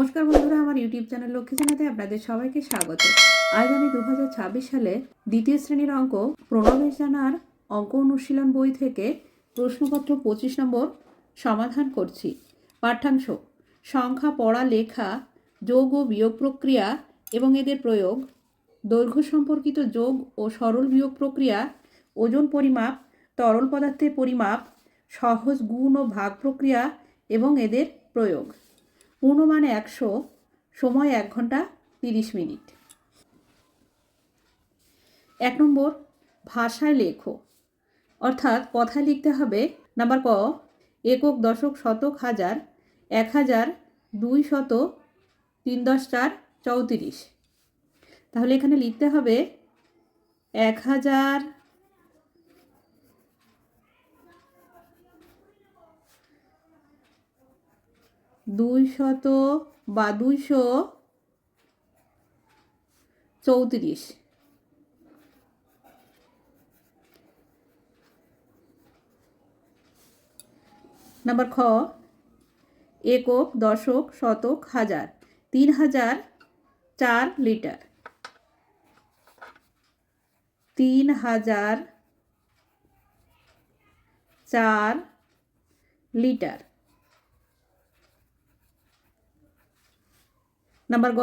নমস্কার বন্ধুরা, আমার ইউটিউব চ্যানেল লক্ষ্মী জানাতে আপনাদের সবাইকে স্বাগত। আজ আমি দু হাজার ছাব্বিশ সালে দ্বিতীয় শ্রেণির অঙ্ক, প্রণবেশ জানার অঙ্ক অনুশীলন বই থেকে প্রশ্নপত্র পঁচিশ নম্বর সমাধান করছি। পাঠ্যাংশ, সংখ্যা, পড়া, লেখা, যোগ ও বিয়োগ প্রক্রিয়া এবং এদের প্রয়োগ, দৈর্ঘ্য সম্পর্কিত যোগ ও সরল বিয়োগ প্রক্রিয়া, ওজন পরিমাপ, তরল পদার্থের পরিমাপ, সহজ গুণ ও ভাগ প্রক্রিয়া এবং এদের প্রয়োগ। পূর্ণমান একশো, সময় এক ঘণ্টা তিরিশ মিনিট। এক নম্বর, ভাষায় লেখো। অর্থাৎ কথায় লিখতে হবে, নাম্বার ক, একক, দশক, শতক, হাজার, এক হাজার, দুই শত, তিন দশ চার, চৌত্রিশ। তাহলে এখানে লিখতে হবে, এক হাজার দুই শত বা দুইশো চৌত্রিশ। নাম্বার খ, একক, দশক, শতক, হাজার, তিন হাজার চার লিটার। তিন হাজার চার লিটার। নাম্বার গ,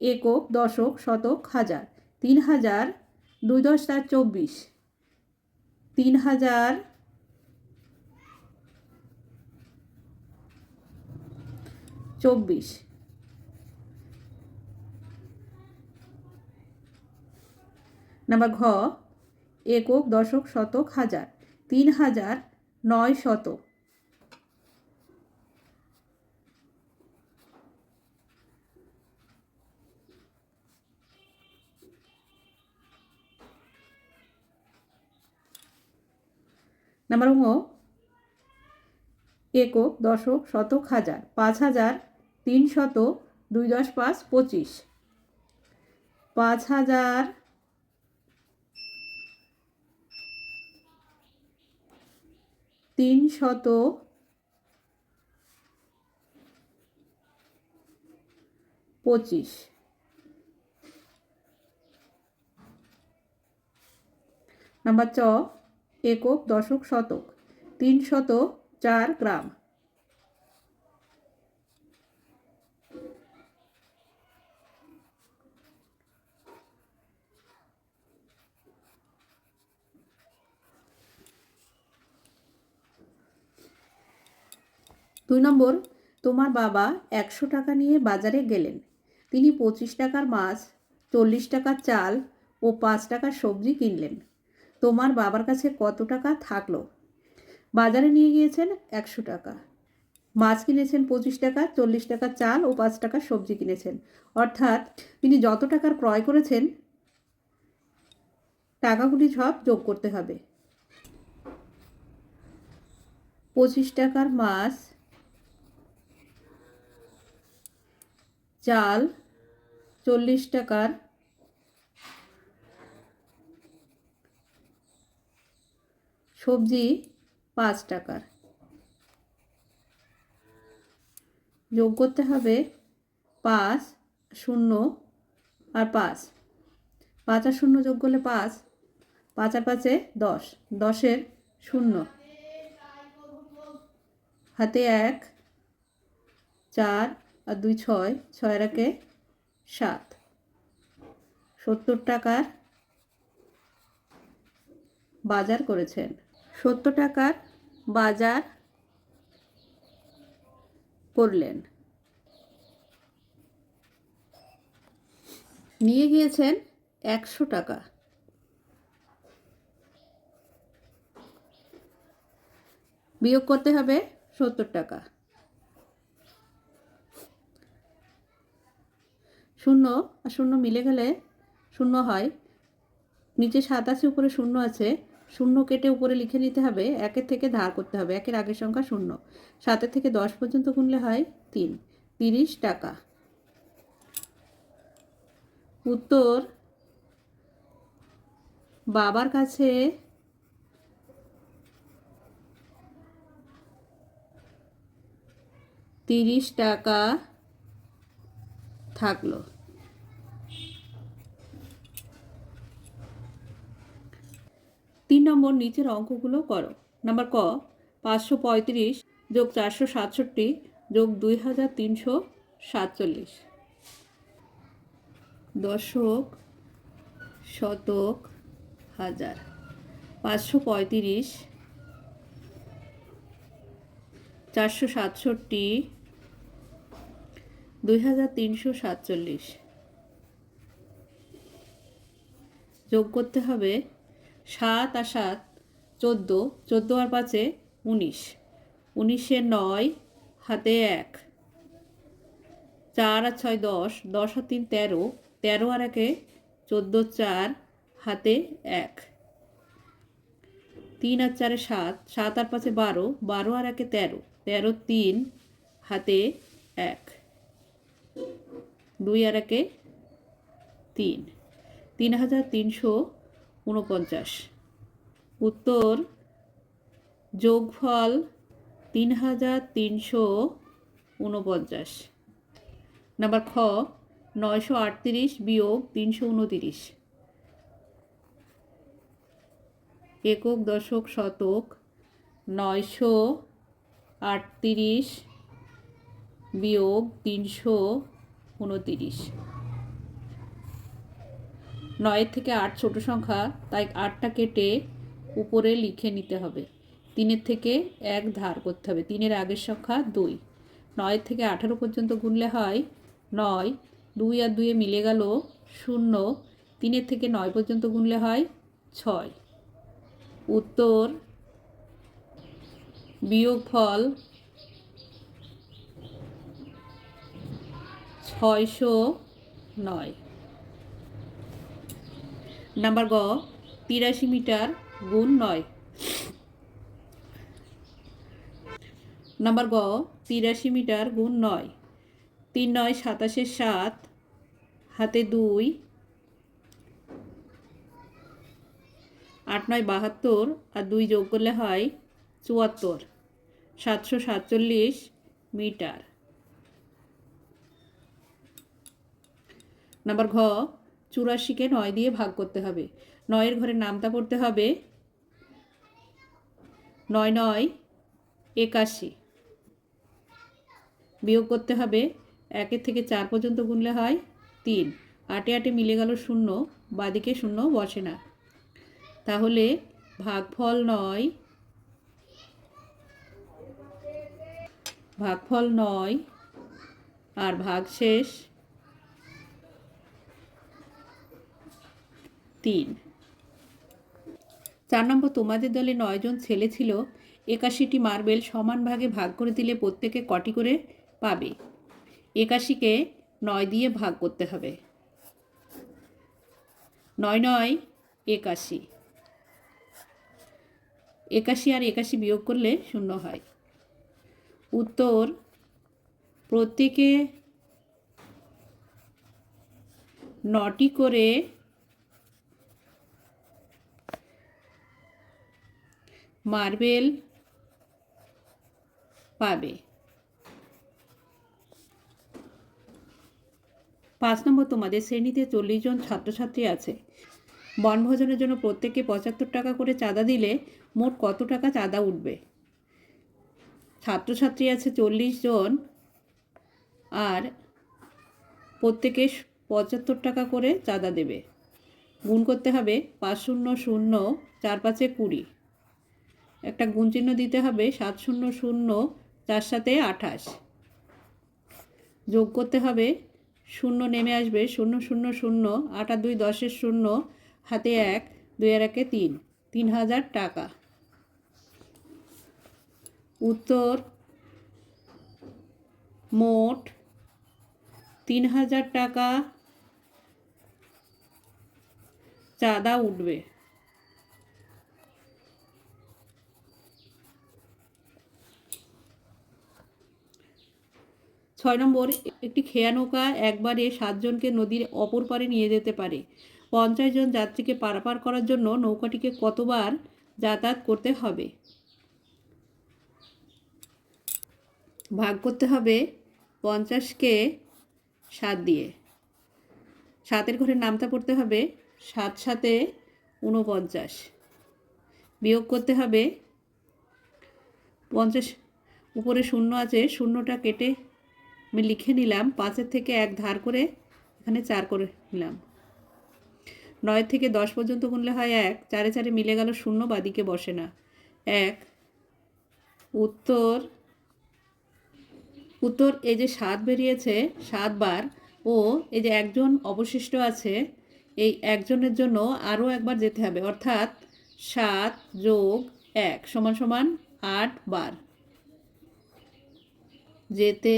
একক, দশক, শতক, হাজার। তিন হাজার দুই দশ চার চব্বিশ। তিন হাজার চব্বিশ। নাম্বার ঘ, একক, দশক, শতক, হাজার। তিন হাজার নয় শত নাম্বার ঙ একক, দশক, শতক, হাজার, পাঁচ হাজার, তিন শত দুই দশ, পাঁচ, পঁচিশ। পাঁচ হাজার তিন শত পঁচিশ। নাম্বার চ একক দশক শতক, তিন শত চার গ্রাম। দুই নম্বর, তোমার বাবা একশো টাকা নিয়ে বাজারে গেলেন। তিনি পঁচিশ টাকার মাছ, চল্লিশ টাকার চাল ও পাঁচ টাকার সবজি কিনলেন। তোমার বাবার কাছে কত টাকা থাকল? বাজারে নিয়ে গিয়েছেন একশো টাকা। মাছ কিনেছেন পঁচিশ টাকা, চল্লিশ টাকা চাল ও পাঁচ টাকা সবজি কিনেছেন। অর্থাৎ তিনি যত টাকার ক্রয় করেছেন, টাকাগুলি সব যোগ করতে হবে। পঁচিশ টাকার মাছ, চাল, চল্লিশ টাকার সবজি পাঁচ টাকার। যোগ করতে হবে পাঁচ শূন্য আর পাঁচ। পাঁচ আর শূন্য যোগ করলে পাঁচ পাঁচ আর পাঁচে দশ, দশের শূন্য। হাতে এক, চার আর দুই ছয়, ছয়ের একে সাত। সত্তর টাকার বাজার করেছেন। সত্তর টাকার বাজার করলেন। নিয়ে গিয়েছেন একশো টাকা। বিয়োগ করতে হবে সত্তর টাকা। শূন্য, আর শূন্য মিলে গেলে শূন্য হয়। নিচে সাত আছে উপরে শূন্য আছে। শূন্য কেটে উপরে লিখে নিতে হবে, একের থেকে ধার করতে হবে, একের আগের সংখ্যা শূন্য। সাতের থেকে দশ পর্যন্ত গুনলে হয় তিন, তিরিশ টাকা। উত্তর, বাবার কাছে তিরিশ টাকা থাকল। তিন নম্বর নিচের অঙ্কগুলো করো। নাম্বার ক, পাঁচশো পঁয়ত্রিশ যোগ চারশো সাতষট্টি যোগ দুই হাজার তিনশো সাতচল্লিশ। দশক শতক হাজার। পাঁচশো পঁয়ত্রিশ চারশো সাতষট্টি দুই হাজার তিনশো সাতচল্লিশ। যোগ করতে হবে সাত আর সাত, চোদ্দ চোদ্দ আর পাঁচে উনিশ। উনিশে নয়, হাতে এক। চার আর ছয়, দশ। দশ আর তিন, তেরো। তেরো আর একে চোদ্দ, চার, হাতে এক। তিন আর চারে সাত। সাত আর পাঁচে বারো। বারো আর একে তেরো। তেরো, তিন, হাতে এক। দুই আর একে তিন। তিন হাজার তিনশো উনপঞ্চাশ উত্তর, যোগফল তিন হাজার তিনশো উনপঞ্চাশ নাম্বার খ, নয়শো আটত্রিশ বিয়োগ তিনশো উনতিরিশ। একক দশক শতক, নয়শো আটত্রিশ বিয়োগ তিনশো উনতিরিশ। নয়ের থেকে আট ছোট সংখ্যা, তাই আটটা কেটে উপরে লিখে নিতে হবে। তিনের থেকে এক ধার করতে হবে। তিনের আগের সংখ্যা দুই। নয়ের থেকে আঠারো পর্যন্ত গুনলে হয় নয়। দুই আর দুয়ে মিলে গেল শূন্য। তিনের থেকে নয় পর্যন্ত গুনলে হয় ছয়। উত্তর, বিয়োগফল ছয়শো নয়। নাম্বার গ, তিরাশি মিটার গুণ নয়। নাম্বার গ, তিরাশি মিটার গুণ নয়। তিন নয় সাতাশে সাত, হাতে দুই। আট নয়, বাহাত্তর, আর দুই যোগ করলে হয় চুয়াত্তর। সাতশো সাতচল্লিশ মিটার। নাম্বার ঘ চুরাশিকে নয় দিয়ে ভাগ করতে হবে। নয়ের ঘরে নামতা পড়তে হবে নয় নয় একাশি। বিয়োগ করতে হবে একের থেকে চার পর্যন্ত গুনলে হয় তিন। আটে আটে মিলে গেল শূন্য, বাদিকে শূন্য বসে না। তাহলে ভাগফল নয় ভাগফল নয় আর ভাগশেষ তিন। চার নম্বর, তোমাদের দলে নয়জন ছেলে ছিল, একাশিটি মার্বেল সমান ভাগে ভাগ করে দিলে প্রত্যেকে কটি করে পাবে? একাশিকে নয় দিয়ে ভাগ করতে হবে। নয় নয়, একাশি। একাশি আর একাশি বিয়োগ করলে শূন্য হয়। উত্তর, প্রত্যেকে নটি করে মার্বেল পাবে। পাঁচ নম্বর, তোমাদের শ্রেণীতে চল্লিশ জন ছাত্রছাত্রী আছে। বনভোজনের জন্য প্রত্যেককে পঁচাত্তর টাকা করে চাঁদা দিলে মোট কত টাকা চাঁদা উঠবে? ছাত্রছাত্রী আছে চল্লিশ জন আর প্রত্যেকে পঁচাত্তর টাকা করে চাঁদা দেবে। গুণ করতে হবে পাঁচ শূন্য শূন্য চার পাঁচে কুড়ি। একটা গুণ চিহ্ন দিতে হবে সাত শূন্য শূন্য চার সাথে আঠাশ। যোগ করতে হবে, শূন্য নেমে আসবে, শূন্য শূন্য শূন্য, আট আর দুই দশের শূন্য, হাতে এক, দুই আর একে তিন তিন হাজার টাকা। উত্তর, মোট তিন হাজার টাকা চাঁদা উঠবে। ছয় নম্বর, একটি খেয়া নৌকা একবারে সাতজনকে নদীর অপর পারে নিয়ে যেতে পারে। পঞ্চাশ জন যাত্রীকে পারাপার করার জন্য নৌকাটিকে কতবার যাতায়াত করতে হবে? ভাগ করতে হবে পঞ্চাশকে সাত দিয়ে। সাতের ঘরে নামতা পড়তে হবে সাত সাতে ঊনপঞ্চাশ। বিয়োগ করতে হবে পঞ্চাশ, উপরে শূন্য আছে, শূন্যটা কেটে আমি লিখে নিলাম, পাঁচের থেকে এক ধার করে এখানে চার করে নিলাম। নয়ের থেকে দশ পর্যন্ত গুনলে হয় এক, চারে চারে মিলে গেল শূন্য, বাদিকে বসে না। এক, উত্তর উত্তর এই যে সাত বেরিয়েছে সাতবার ও এই যে একজন অবশিষ্ট আছে, এই একজনের জন্য আরও একবার যেতে হবে, অর্থাৎ সাত যোগ এক সমান সমান আট বার। যেতে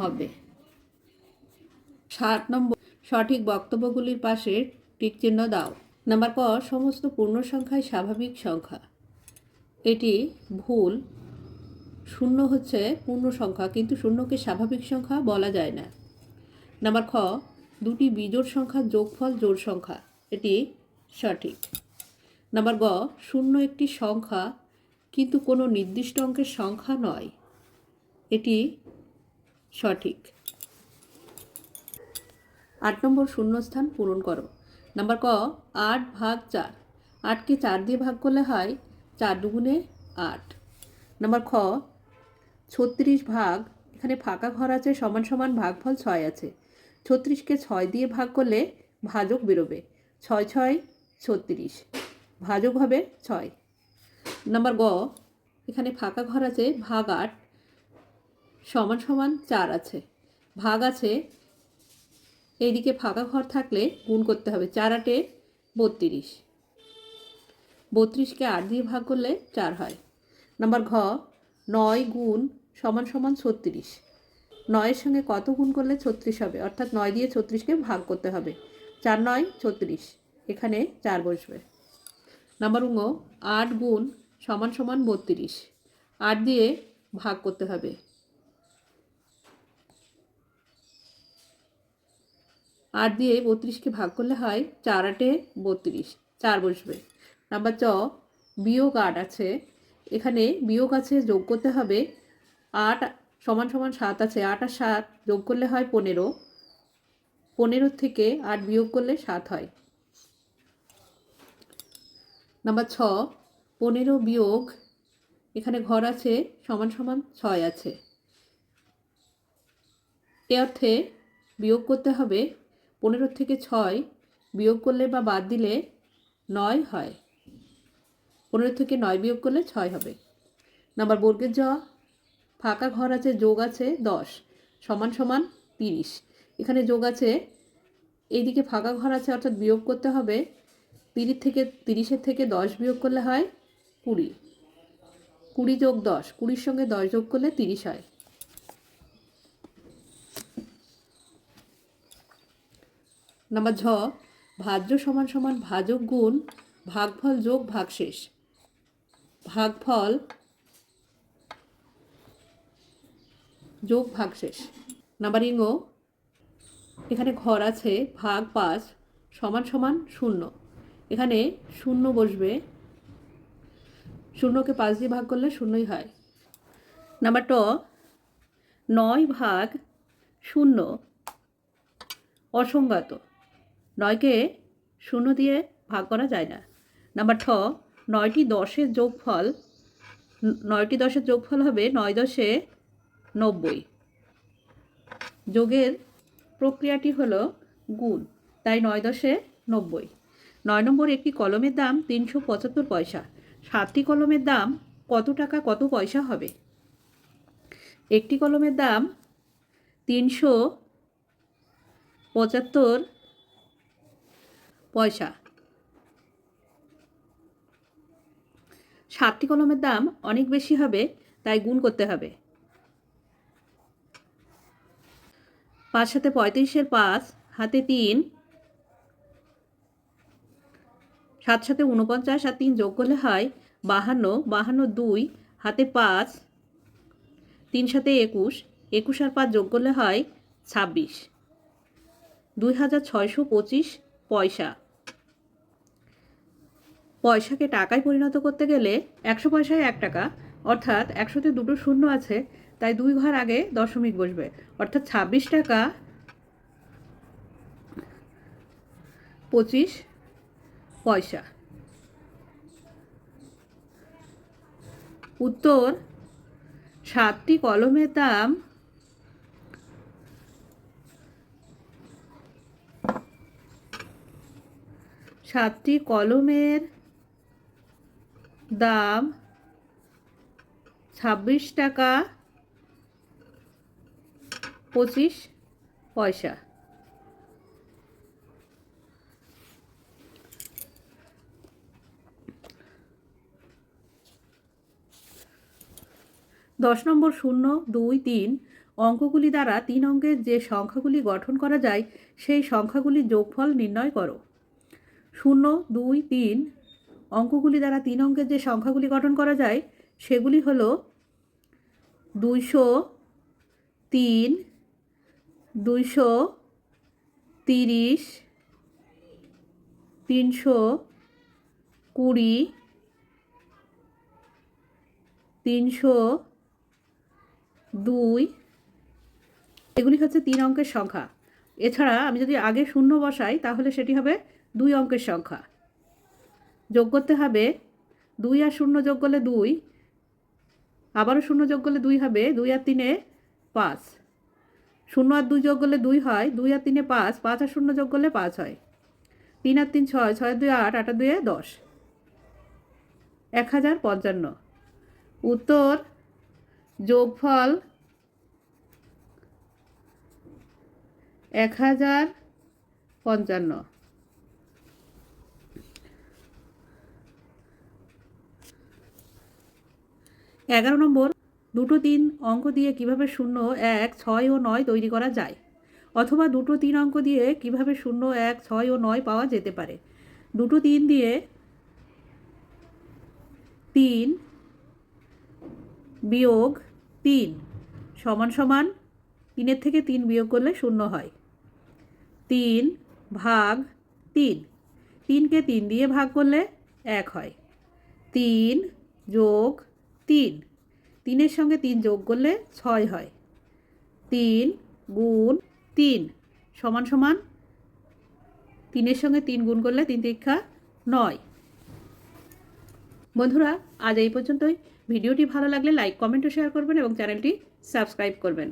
হবে। সাত নম্বর, সঠিক বক্তব্যগুলির পাশে টিক চিহ্ন দাও। নাম্বার ক, সমস্ত পূর্ণ সংখ্যায় স্বাভাবিক সংখ্যা। এটি ভুল। শূন্য হচ্ছে পূর্ণ সংখ্যা, কিন্তু শূন্যকে স্বাভাবিক সংখ্যা বলা যায় না। নাম্বার খ, দুটি বিজোড় সংখ্যার যোগফল জোড় সংখ্যা। এটি সঠিক। নাম্বার গ, শূন্য একটি সংখ্যা, কিন্তু কোনো নির্দিষ্ট অঙ্কের সংখ্যা নয়। এটি সঠিক। আট নম্বর শূন্যস্থান পূরণ করো। নাম্বার ক, আট ভাগ চার। আটকে চার দিয়ে ভাগ করলে হয় চার দুগুণে আট। নাম্বার খ, ছত্রিশ ভাগ, এখানে ফাঁকা ঘর আছে, সমান সমান ভাগফল ছয় আছে। ছত্রিশকে ছয় দিয়ে ভাগ করলে ভাজক বেরোবে। ছয় ছয় ছত্রিশ। ভাজক হবে ছয়। নাম্বার গ, এখানে ফাঁকা ঘর আছে, ভাগ আট সমান সমান চার আছে। ভাগ আছে, এইদিকে ফাঁকা ঘর থাকলে গুণ করতে হবে চার আটে বত্রিশ। বত্রিশকে আট দিয়ে ভাগ করলে চার হয়। নাম্বার ঘ, নয় গুণ সমান সমান ছত্রিশ। নয়ের সঙ্গে কত গুণ করলে ছত্রিশ হবে? অর্থাৎ নয় দিয়ে ছত্রিশকে ভাগ করতে হবে। চার নয়, ছত্রিশ। এখানে চার বসবে। নাম্বার উঙ্গ আট গুণ সমান সমান বত্রিশ। আট দিয়ে ভাগ করতে হবে। আট দিয়ে বত্রিশকে ভাগ করলে হয় চার আটে বত্রিশ। চার বসবে। নাম্বার চ, বিয়োগ আট আছে। এখানে বিয়োগ আছে যোগ করতে হবে। আট সমান সমান সাত আছে। আট আর সাত যোগ করলে হয় পনেরো। পনেরো থেকে আট বিয়োগ করলে সাত হয়। নাম্বার ছ, পনেরো বিয়োগ, এখানে ঘর আছে, সমান সমান ছয় আছে। এ অর্থে বিয়োগ করতে হবে পনেরো থেকে ছয় বিয়োগ করলে বা বাদ দিলে নয় হয়। পনেরো থেকে নয় বিয়োগ করলে ছয় হবে। নাম্বার বর্গের জ, ফাঁকা ঘর আছে, যোগ আছে দশ, সমান সমান তিরিশ। এখানে যোগ আছে, এইদিকে ফাঁকা ঘর আছে অর্থাৎ বিয়োগ করতে হবে, তিরিশ থেকে, তিরিশের থেকে দশ বিয়োগ করলে হয় কুড়ি। কুড়ি যোগ দশ, কুড়ির সঙ্গে দশ যোগ করলে তিরিশ হয়। নাম্বার ঝ, ভাজ্য সমান সমান ভাজক গুণ ভাগফল যোগ ভাগশেষ। ভাগফল যোগ ভাগশেষ। নাম্বার ইঙ্গ, এখানে ঘর আছে, ভাগ পাঁচ, সমান সমান শূন্য। এখানে শূন্য বসবে, শূন্যকে পাঁচ দিয়ে ভাগ করলে শূন্যই হয়। নাম্বার ট, নয় ভাগ শূন্য, অসংগত। নয়কে শূন্য দিয়ে ভাগ করা যায় না। নাম্বার ঠ নয়টি দশের যোগফল, নয়টি দশের যোগফল হবে নয় দশে নব্বই। যোগের প্রক্রিয়াটি হলো গুণ, তাই নয় দশে নব্বই। নয় নম্বর একটি কলমের দাম তিনশো পঁচাত্তর পয়সা। সাতটি কলমের দাম কত টাকা, কত পয়সা হবে? একটি কলমের দাম তিনশো পঁচাত্তর পয়সা। সাতটি কলমের দাম অনেক বেশি হবে, তাই গুণ করতে হবে। পাঁচ সাথে পঁয়ত্রিশের পাঁচ, হাতে তিন। সাত সাথে উনপঞ্চাশ আর তিন যোগ করলে হয় বাহান্ন বাহান্ন দুই, হাতে পাঁচ। তিন সাথে একুশ একুশ আর পাঁচ যোগ করলে হয় ছাব্বিশ। দুই হাজার ছয়শো পঁচিশ পয়সা। পয়সাকে টাকায় পরিণত করতে গেলে একশো পয়সায় এক টাকা, অর্থাৎ একশোতে দুটো শূন্য আছে, তাই দুই ঘর আগে দশমিক বসবে। অর্থাৎ ছাব্বিশ টাকা পঁচিশ পয়সা। উত্তর, সাতটি কলমের দাম সাতটি কলমের দাম ছাব্বিশ টাকা পঁচিশ পয়সা। দশ নম্বর শূন্য, দুই, তিন অঙ্কগুলি দ্বারা তিন অঙ্কের যে সংখ্যাগুলি গঠন করা যায়, সেই সংখ্যাগুলি যোগফল নির্ণয় করো। শূন্য, দুই, তিন অঙ্কগুলি দ্বারা তিন অঙ্কের যে সংখ্যাগুলি গঠন করা যায়, সেগুলি হলো দুইশো তিন, দুইশো তিরিশ, তিনশো কুড়ি, তিনশো দুই। এগুলি হচ্ছে তিন অঙ্কের সংখ্যা। এছাড়া আমি যদি আগে শূন্য বসাই, তাহলে সেটি হবে দুই অঙ্কের সংখ্যা। যোগ করতে হবে দুই আর শূন্য যোগ করলে দুই, আবারও শূন্য যোগ করলে দুই হবে, দুই আর তিনে পাঁচ। শূন্য আর দুই যোগ করলে দুই হয়, দুই আর তিনে পাঁচ পাঁচ আর শূন্য যোগ করলে পাঁচ হয়। তিন আর তিন ছয় ছয় দুই আট আট দুই দশ। এক হাজার পঞ্চান্ন। উত্তর, যোগফল এক হাজার পঞ্চান্ন। এগারো নম্বর, দুটো তিন অঙ্ক দিয়ে কীভাবে শূন্য, এক, ছয় ও নয় তৈরি করা যায়? অথবা দুটো তিন অঙ্ক দিয়ে কীভাবে শূন্য, এক, ছয় ও নয় পাওয়া যেতে পারে? দুটো তিন দিয়ে তিন বিয়োগ তিন সমান সমান তিনের থেকে তিন বিয়োগ করলে শূন্য হয়। তিন ভাগ তিন, তিনকে তিন দিয়ে ভাগ করলে এক হয়। তিন যোগ তিন। তিনের সঙ্গে তিন যোগ করলে ছয় হয়। তিন গুণ তিন। সমান সমান তিনের সঙ্গে তিন গুণ করলে তিন দীক্ষা নয়। বন্ধুরা, আজ এই পর্যন্তই। ভিডিওটি ভালো লাগলে লাইক, কমেন্ট ও শেয়ার করবেন এবং চ্যানেলটি সাবস্ক্রাইব করবেন।